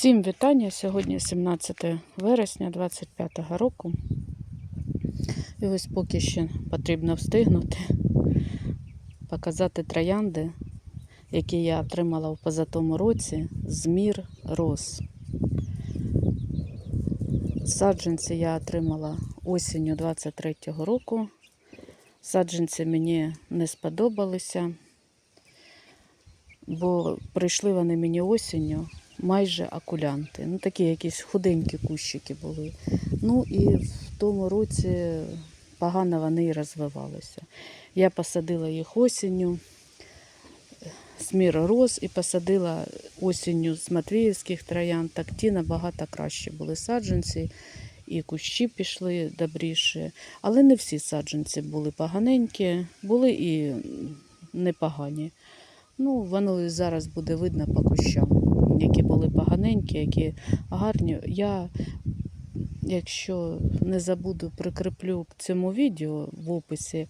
Всім вітання. Сьогодні 17 вересня 25 року. І ось поки ще потрібно встигнути показати троянди, які я отримала в позатому році з мір роз. Саджанці я отримала осінню 23-го року. Саджанці мені не сподобалися, бо прийшли вони мені осінню майже акулянти. Ну, такі якісь худенькі кущики були. Ну і в тому році погано вони і розвивалися. Я посадила їх осінню з роз і посадила осінню з Матвіївських троян. Так ті набагато краще були саджанці. І кущі пішли добріше. Але не всі саджанці були поганенькі, були і непогані. Ну, воно зараз буде видно по кущам, які були поганенькі, які гарні. Я, якщо не забуду, прикріплю цьому відео в описі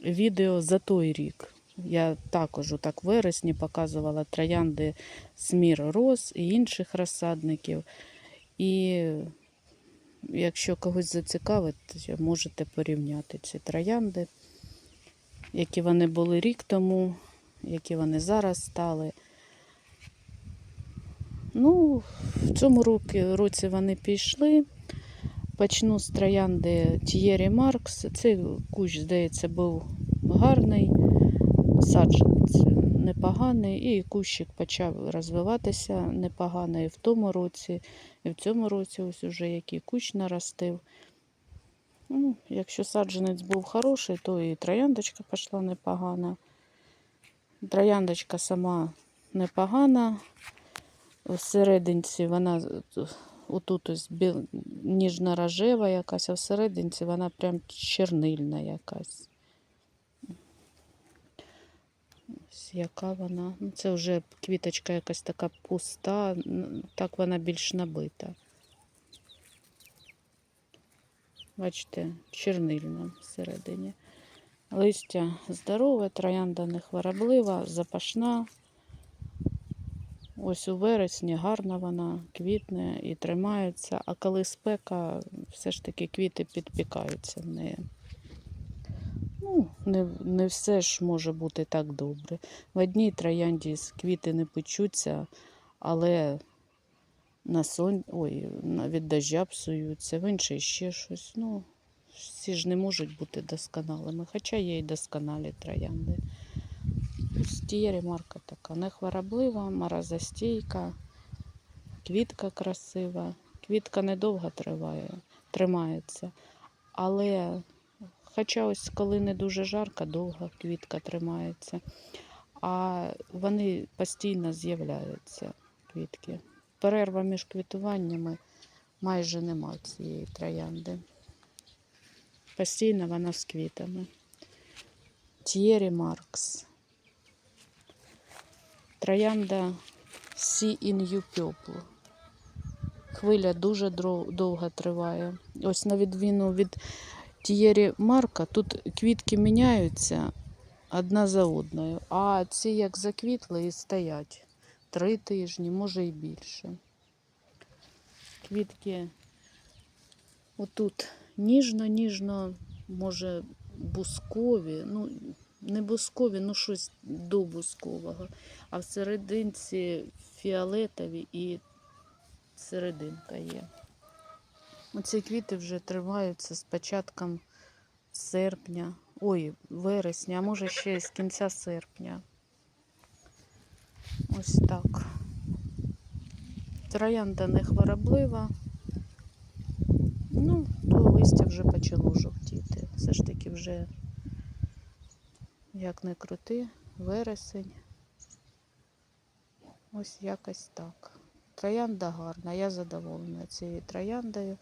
відео за той рік. Я також так в вересні показувала троянди Смір Роз і інших розсадників. І якщо когось зацікавить, можете порівняти ці троянди, які вони були рік тому, які вони зараз стали. В цьому році, році вони пішли. Почну з троянди Тієрі Маркс. Цей кущ, здається, був гарний, саджанець непоганий, і кущик почав розвиватися непогано і в тому році, і в цьому році ось уже який кущ наростив. Ну, Якщо саджанець був хороший, то і трояндочка пішла непогана. Трояндочка сама непогана. Всерединці вона отут ось біл... ніжно-рожева якась, а всерединці вона прям чернильна якась. Ось яка вона. Ну, Це вже квіточка якась така пуста, так вона більш набита. Бачите, чернильна всередині. Листя здорове, троянда не хвороблива, запашна. Ось у вересні гарна вона, квітне і тримається, а коли спека, все ж таки квіти підпікаються в неї. Ну, не, не все ж може бути так добре. В одній троянді квіти не печуться, але на сон... Ой, від дождя псуються, в іншій ще щось. Ну, всі ж не можуть бути досконалими, хоча є і досконалі троянди. Стієрі марка така нехвороблива, морозостійка, квітка красива. Квітка недовго триває, тримається. Але, хоча ось коли не дуже жарко, довго квітка тримається. А вони постійно з'являються, квітки. Перерва між квітуваннями майже нема цієї троянди. Постійно вона з квітами. Т'єрі Маркс. Троянда in You Purple. Хвиля дуже довго триває. Ось на відміну від тієрі Марка, тут квітки міняються одна за одною, а ці як заквітли і стоять три тижні, може і більше. Квітки отут ніжно-ніжно, може, бускові, ну, не бускові, ну щось до бускового. А в серединці фіолетові і серединка є. Оці квіти вже триваються з початком серпня, ой, вересня, а може ще з кінця серпня. Ось так. Троянда не хвороблива. Ну, то листя вже почало жовтіти. Все ж таки вже, як не крути, вересень. Ось якось так. Троянда гарна, я задоволена цією трояндою.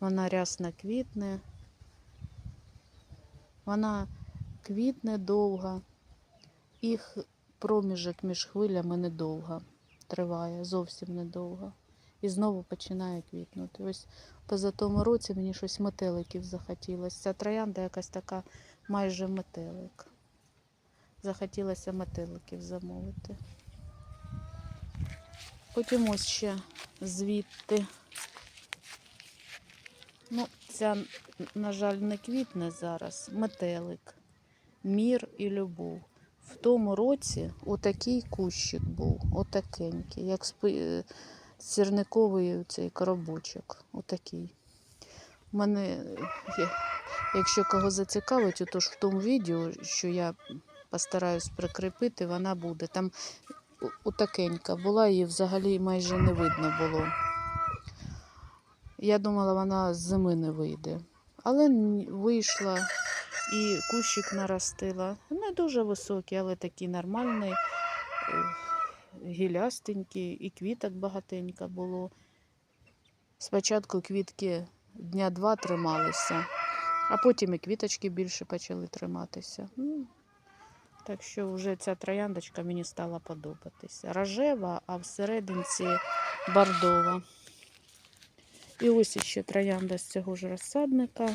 Вона рясно квітне. Вона квітне довго. Їх проміжок між хвилями недовго триває, зовсім недовго. І знову починає квітнути. Ось поза тому році мені щось метеликів захотілося. Ця троянда якась така майже метелик. Захотілося метеликів замовити. Потім ось ще звідти. Ну, ця, на жаль, не квітне зараз. Метелик. Мір і любов. В тому році отакий кущик був, отакенький, як е, сірниковий цей коробочок. Отакий. У мене, якщо кого зацікавить, отож в тому відео, що я постараюсь прикріпити, вона буде. Там отакенька була, її взагалі майже не видно було. Я думала, вона з зими не вийде. Але вийшла і кущик наростила. Не дуже високий, але такий нормальний, е, гілястенький, і квіток багатенько було. Спочатку квітки дня два трималися, а потім і квіточки більше почали триматися. Ну, так що вже ця трояндочка мені стала подобатися. Рожева, а всерединці бордова. І ось іще троянда з цього ж розсадника.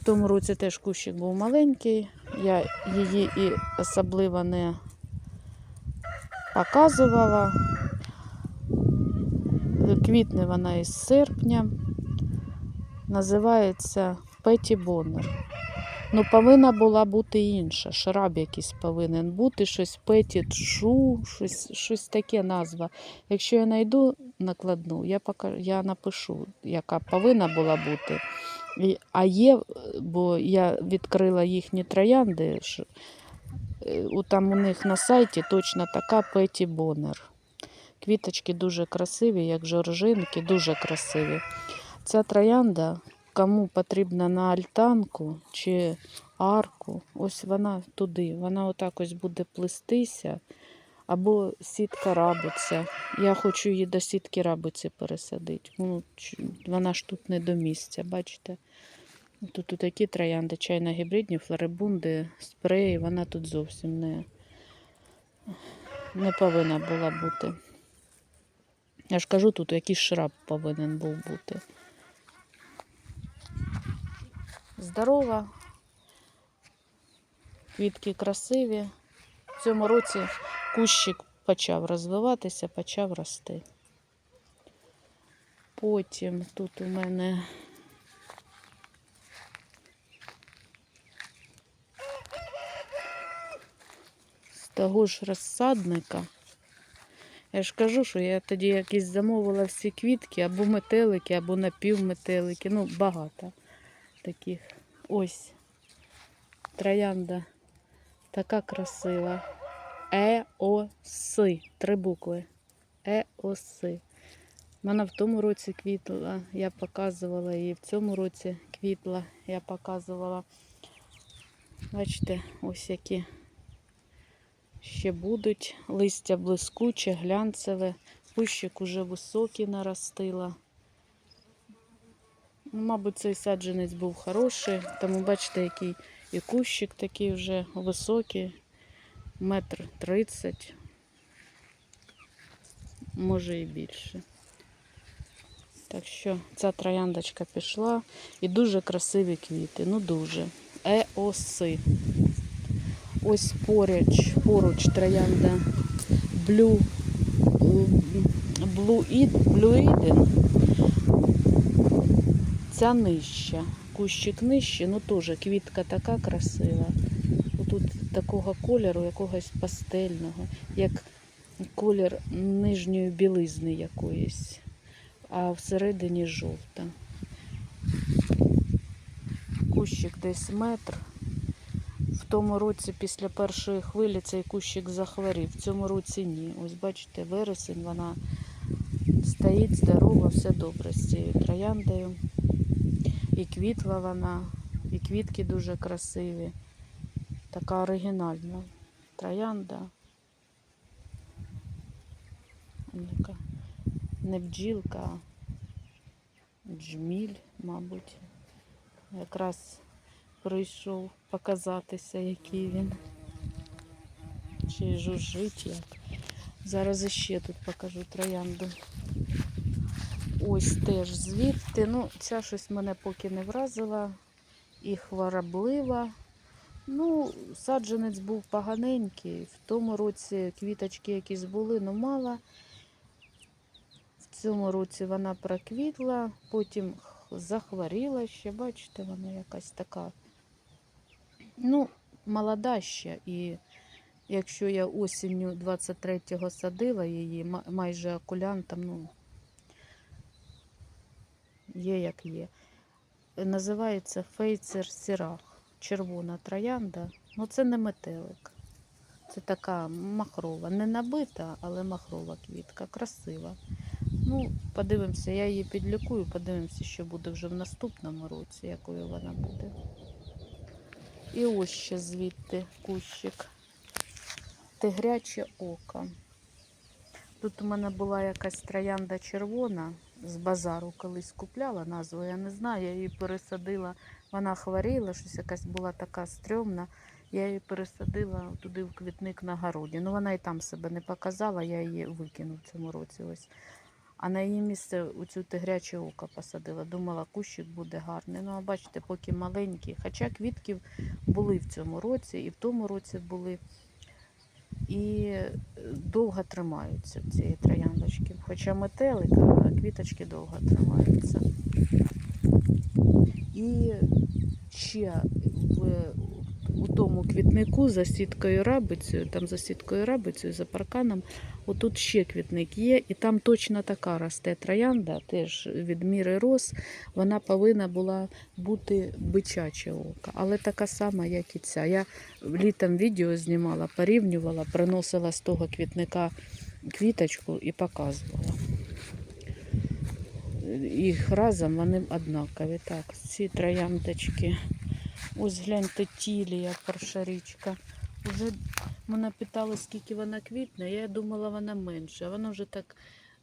В тому році теж кущик був маленький. Я її і особливо не показувала. Квітне вона із серпня. Називається Петі Боннер. Ну, повинна була бути інша. Шраб якийсь повинен бути, щось Петі Шу, щось, щось таке назва. Якщо я знайду накладну, я, покажу, я напишу, яка повинна була бути. А є, бо я відкрила їхні троянди. е, Там у них на сайті точно така Петі Боннер. Квіточки дуже красиві, як жоржинки, дуже красиві. Ця троянда, кому потрібна на альтанку чи арку, ось вона туди. Вона отак ось буде плестися. Або сітка рабиця. Я хочу її до сітки рабиці пересадити. Ну, вона ж тут не до місця, бачите? Тут такі троянди, чайно-гібридні, флорибунди, спреї, вона тут зовсім не, не повинна була бути. Я ж кажу, тут якийсь шраб повинен був бути. Здорова. Квітки красиві. В цьому році кущик почав розвиватися, почав рости. Потім тут у мене з того ж розсадника. Я ж кажу, що я тоді якісь замовила всі квітки, або метелики, або напівметелики. Ну, багато таких. Ось. Троянда. Така красива. Е-о-си. Три букви. Е-о-си. Вона в тому році квітла, я показувала її в цьому році квітла, я показувала. Бачите, ось які ще будуть. Листя блискуче, глянцеве, кущик уже високий наростила. Ну, Мабуть, цей саджанець був хороший, тому бачите, який і кущик такий вже високий, метр тридцять, може і більше. Так що ця трояндочка пішла і дуже красиві квіти, ну дуже. Еоси. Ось поруч, поруч троянда Blue, Blue. Ця нижча. Кущик нижче, ну теж квітка така красива. Тут такого кольору, якогось пастельного, як колір нижньої білизни якоїсь, а всередині жовта. Кущик десь метр. В тому році після першої хвилі цей кущик захворів. В цьому році ні. Ось бачите, вересень вона стоїть здорова, все добре з цією трояндою. І квітла вона, і квітки дуже красиві. Така оригінальна троянда. Не бджілка, а джміль, мабуть. Якраз прийшов показатися, який він. Чи жужжить як. Зараз іще тут покажу троянду. Ось теж звідти. Ну, ця щось мене поки не вразила. І хвороблива. Ну, саджанець був поганенький. В тому році квіточки якісь були, але мало. В цьому році вона проквітла, потім захворіла ще, бачите, вона якась така. Ну, молода ще. І якщо я осінню 23-го садила її, ма- майже окулянтом, ну, є як є. Називається фейцер сірах. Червона троянда. Ну, це не метелик. Це така махрова. Не набита, але махрова квітка. Красива. Ну, подивимося, я її підлікую, подивимося, що буде вже в наступному році, якою вона буде. І ось ще звідти кущик. Тигряче око. Тут у мене була якась троянда червона з базару колись купляла назву, я не знаю, я її пересадила. Вона хворіла, щось якась була така стрьомна. Я її пересадила туди в квітник на городі. Ну вона і там себе не показала, я її викину в цьому році. ось. А на її місце у цю тигряче око посадила. Думала, кущик буде гарний. Ну, а бачите, поки маленький. Хоча квітків були в цьому році, і в тому році були. І е, довго тримаються ці трояндочки. Хоча метелик, а квіточки довго тримаються. І ще в, у тому квітнику за сіткою рабицею, там за сіткою рабицею, за парканом, отут ще квітник є, і там точно така росте троянда, теж від міри роз, вона повинна була бути бичаче око, але така сама, як і ця. Я літом відео знімала, порівнювала, приносила з того квітника квіточку і показувала. Їх разом вони однакові. Так, ці трояндочки. Ось гляньте тілія першарічка. Уже мене питали, скільки вона квітне. Я думала, вона менше. А вона вже так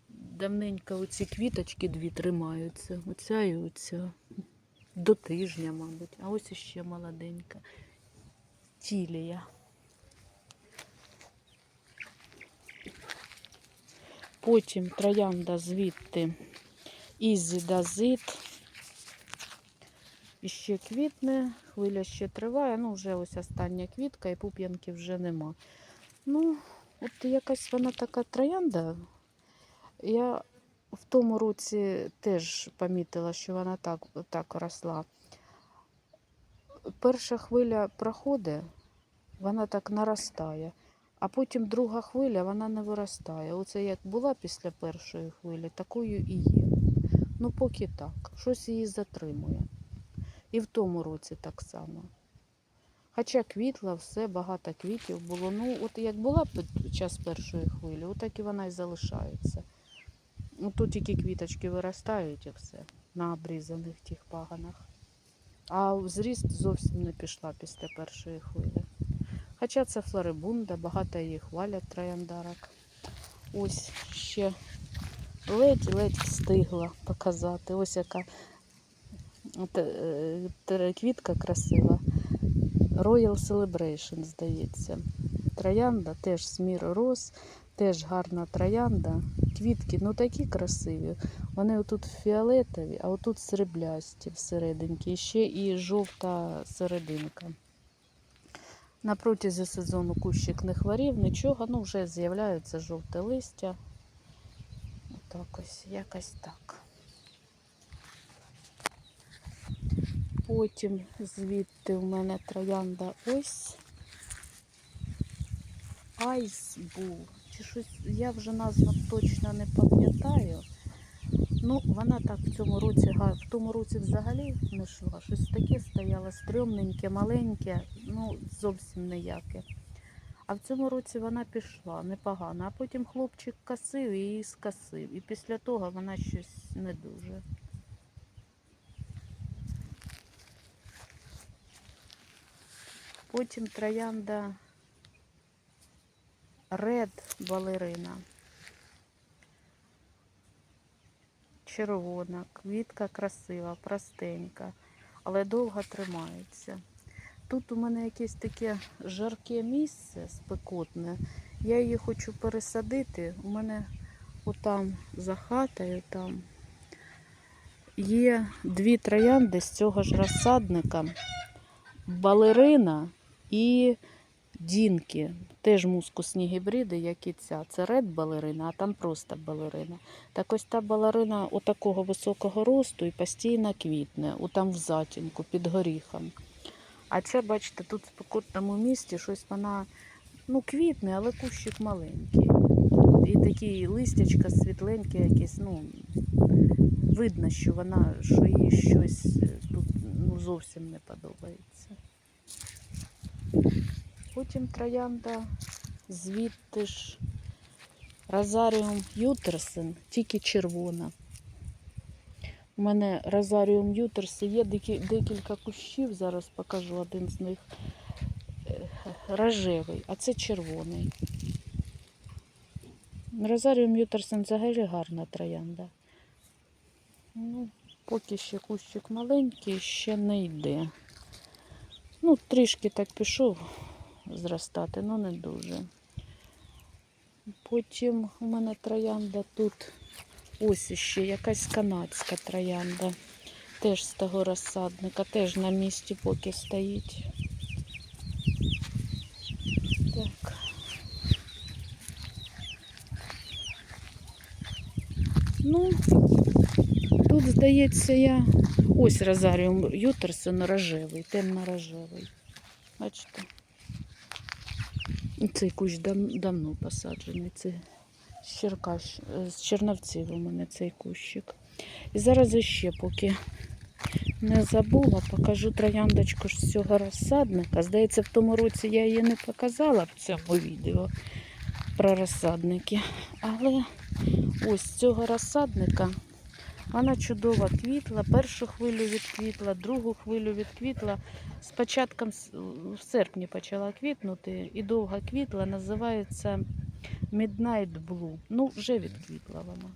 давненько оці квіточки дві тримаються. Оця і оця. До тижня, мабуть. А ось іще молоденька. Тілія. Потім троянда звідти Ізі Дазит. І ще квітне, хвиля ще триває. Ну, вже ось остання квітка і пуп'янки вже нема. Ну, от якась вона така троянда. Я в тому році теж помітила, що вона так, так росла. Перша хвиля проходить, вона так наростає, а потім друга хвиля вона не виростає. Оце як була після першої хвилі, такою і є. Ну, поки так. Щось її затримує. І в тому році так само. Хоча квітла, все, багато квітів було. Ну, от як була під час першої хвилі, отак і вона і залишається. Ну, тут тільки квіточки виростають і все на обрізаних тих паганах. А зріст зовсім не пішла після першої хвилі. Хоча це флорибунда, багато її хвалять трояндарок. Ось ще ледь-ледь встигла показати. Ось яка квітка красива. Royal Celebration, здається. Троянда теж смір роз, теж гарна троянда. Квітки ну такі красиві. Вони отут фіолетові, а отут сріблясті всерединки. Ще і жовта серединка. На протязі сезону кущик не хворів, нічого, ну вже з'являється жовте листя. Отак ось, якось так. Потім звідти в мене троянда ось. Айс був. Чи щось, я вже назву точно не пам'ятаю. Ну, вона так в цьому році, в тому році взагалі не йшла. Щось таке стояло стрьомненьке, маленьке, ну зовсім ніяке. А в цьому році вона пішла непогано. А потім хлопчик косив і її скосив. І після того вона щось не дуже. Потім троянда Ред балерина. Червона, квітка красива, простенька, але довго тримається. Тут у мене якесь таке жарке місце спекотне. Я її хочу пересадити. У мене отам за хатою там є дві троянди з цього ж розсадника. Балерина І дінки, теж мускусні гібриди, як і ця. Це ред балерина, а там просто балерина. Так ось та балерина отакого високого росту і постійно квітне, отам в затінку, під горіхом. А це, бачите, тут в спекотному місті щось вона ну, квітне, але кущик маленький. І такі листячка світленькі якісь, ну, видно, що вона, що їй щось е, тут ну, зовсім не подобається. Потім троянда, звідти ж Розаріум Ютерсен, тільки червона. У мене Розаріум Ютерс є декілька кущів, зараз покажу один з них е, рожевий, а це червоний. Розаріум Ютерсен взагалі гарна троянда. Ну, поки ще кущик маленький, ще не йде. Ну, трішки так пішов зростати, але не дуже. Потім у мене троянда тут ось іще якась канадська троянда. Теж з того розсадника, теж на місці поки стоїть. Так. Ну, здається, я ось розаріум Ютерсон рожевий, темно-рожевий. Бачите? Цей кущ дав- давно посаджений. Це з, е, з Черновців у мене цей кущик. І зараз іще, поки не забула, покажу трояндочку з цього розсадника. Здається, в тому році я її не показала в цьому відео про розсадники. Але ось цього розсадника вона чудово квітла. Першу хвилю відквітла, другу хвилю відквітла. З початком в серпні почала квітнути і довго квітла, називається Midnight Blue. Ну, вже відквітла вона.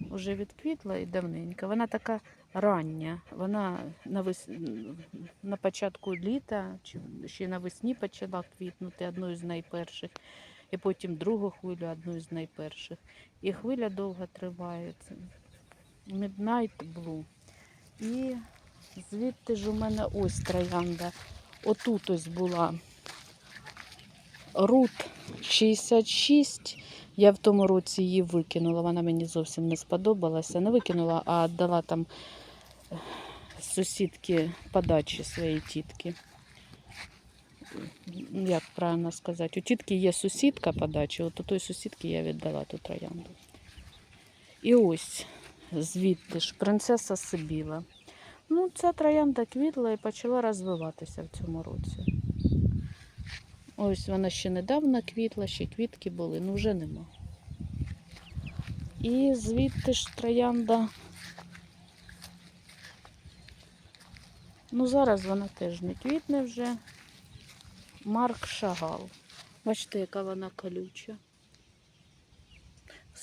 Вже відквітла і давненько. Вона така рання. Вона навес... на початку літа чи ще навесні почала квітнути одною з найперших, і потім другу хвилю одною з найперших. І хвиля довго триває. Midnight Blue. І звідти ж у мене ось троянда. Отут ось була Рут 66. Я в тому році її викинула. Вона мені зовсім не сподобалася. Не викинула, а віддала там е, сусідки подачі своєї тітки. Як правильно сказати? У тітки є сусідка подачі, от у той сусідки я віддала ту троянду. І ось звідти ж принцеса Сибіла. Ну, ця троянда квітла і почала розвиватися в цьому році. Ось вона ще недавно квітла, ще квітки були, ну вже нема. І звідти ж троянда. Ну, зараз вона теж не квітне вже. Марк Шагал. Бачите, яка вона колюча.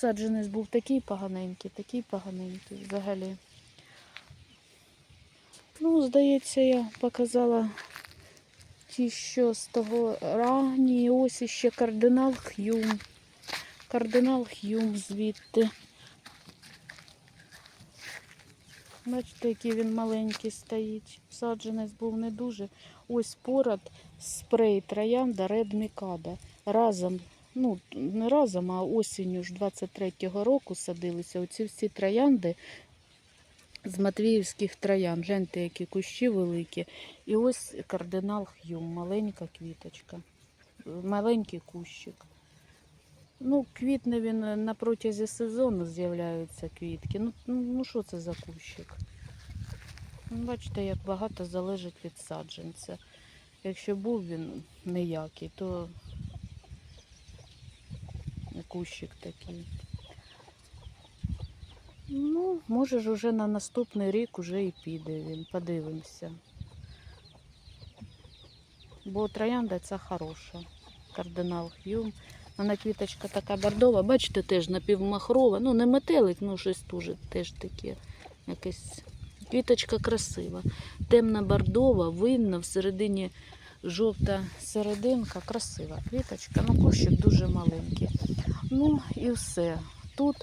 Саджанець був такий поганенький, такий поганенький взагалі. Ну, здається, я показала ті, що з того ранні. Ось іще кардинал Х'юм. Кардинал Х'юм звідти. Бачите, який він маленький стоїть. Саджанець був не дуже. Ось поряд спрей троянда Red Mikada. Разом, ну не разом, а осінню ж 23-го року садилися. Оці всі троянди з Матвіївських троян. Гляньте, які кущі великі. І ось кардинал Х'юм, маленька квіточка. Маленький кущик. Ну, квітне він е, на протязі сезону з'являються квітки. Ну, ну, ну що це за кущик? Ну, Бачите, як багато залежить від саджанця. Якщо був він ніякий, то кущик такий. Ну, може ж уже на наступний рік уже і піде він, подивимося. Бо троянда ця хороша. Кардинал Х'юм. Вона квіточка така бордова, бачите, теж напівмахрова. Ну, не метелик, ну щось дуже теж таке. Якесь. Квіточка красива. Темна бордова, винна, всередині жовта серединка, красива квіточка. Ну, кущик дуже маленький. Ну і все. Тут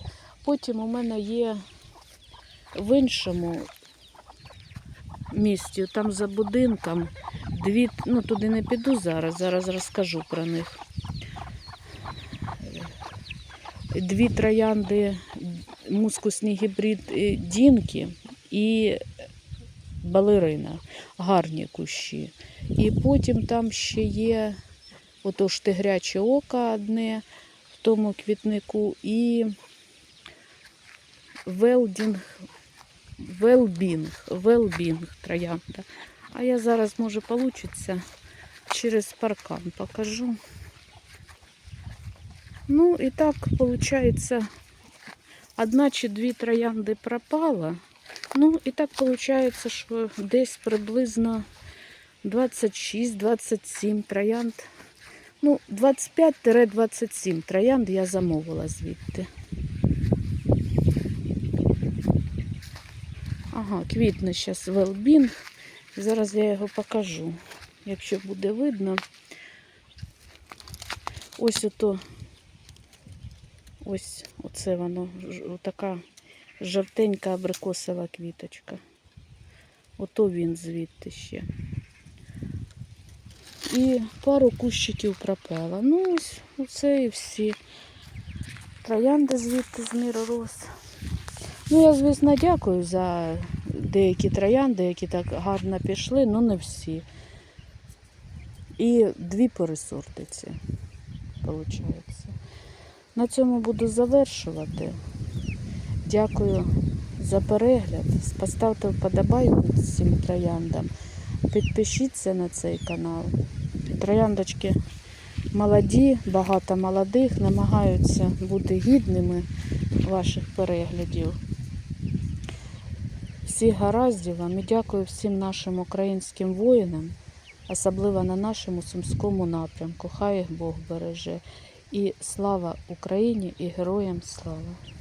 потім у мене є в іншому місті, там за будинком Дві, ну туди не піду зараз, зараз розкажу про них. Дві троянди, мускусний гібрид е, Дінки і балерина. Гарні кущі. І потім там ще є ото тигряче око одне тому квітнику і велдінг, велбінг, велбінг троянда. А я зараз, може, получиться через паркан покажу. Ну і так, виходить, одна чи дві троянди пропала. Ну і так виходить, що десь приблизно 26-27 троянд. Ну, 25-27 троянд я замовила звідти. Ага, квітне зараз велбінг. Зараз я його покажу, якщо буде видно. Ось ото, ось оце воно, така жовтенька абрикосова квіточка. Ото він звідти ще. І пару кущиків пропало. Ну, ось оце і всі. Троянди звідти з миру рос. Ну, я, звісно, дякую за деякі троянди, які так гарно пішли, але не всі. І дві пересортиці, виходить. На цьому буду завершувати. Дякую за перегляд. Поставте вподобайку цим трояндам. Підпишіться на цей канал. Трояндочки молоді, багато молодих, намагаються бути гідними ваших переглядів. Всіх гараздів вам і дякую всім нашим українським воїнам, особливо на нашому сумському напрямку. Хай їх Бог береже. І слава Україні і героям слава!